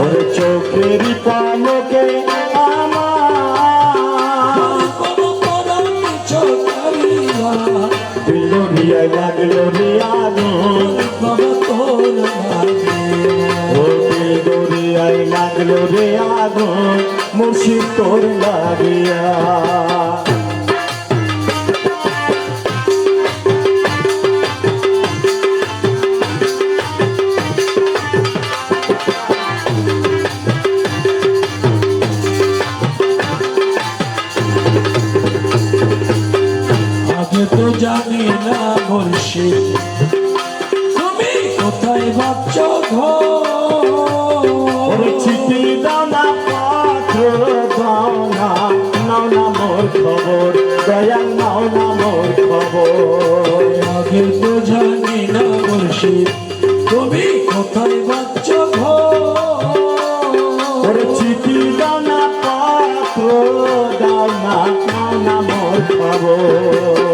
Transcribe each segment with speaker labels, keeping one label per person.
Speaker 1: ওর চোখের পালকে লাগল রে আগুন
Speaker 2: বাবা তোর লাগিয়া
Speaker 1: ও দিলরিয়ায় লাগল রে আগুন মুর্শিদ তোর লাগিয়া।
Speaker 2: জানি না মুর্শিদ তুমি কোথায় ভাবছ ঘর
Speaker 1: চিঠি দানা পাত্র দানা নাও না মোর খবর দয়াল নাও না মোর খবর
Speaker 2: আগে তো জানি না মুর্শিদ তুমি কোথায় ভাবছ ঘর
Speaker 1: চিঠি দানা পাত্র দানা নাও না মোর খবর?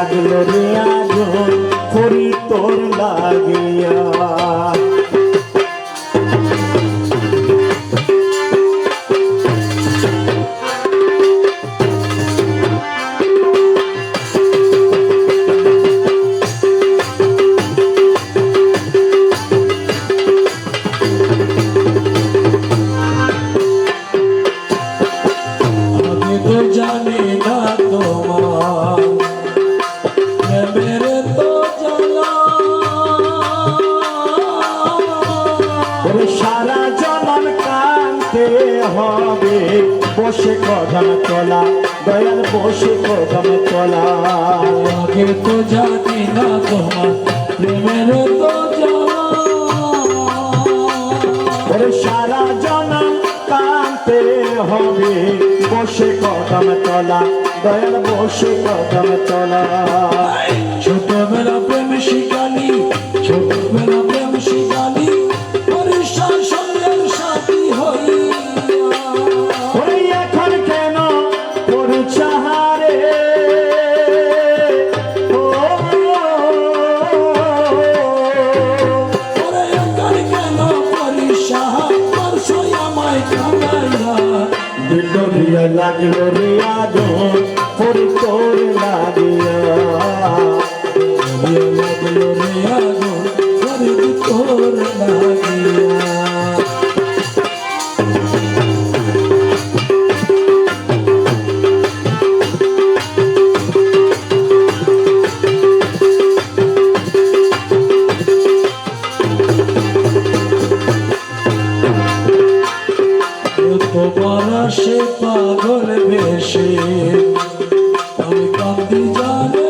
Speaker 1: লাগল রে বসে কদম তোলা দয়াল বসে কদম তোলা।
Speaker 2: আগে তো জানি না তোমার প্রেমের তো
Speaker 1: ওরে সারা জনম কানতে হবে বসে কদম তোলা দয়াল বসে কদম তোলা। লাগল রে আগুন পরি তোর লাগিয়া
Speaker 2: লাগল রে ফরিদ তোর লাগিয়া তোমার সে পাগল বেশে আমি কান্দি জানে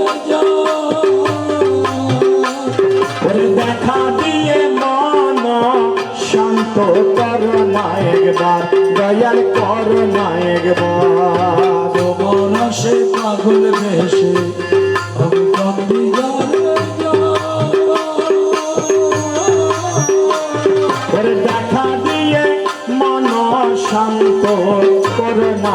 Speaker 1: ওরে দেখা দিয়ে মন শান্ত কর না একবার দয়াল কর না একবার।
Speaker 2: সে পাগল বেশে আমি কান্দি জানে
Speaker 1: শান্ত করে না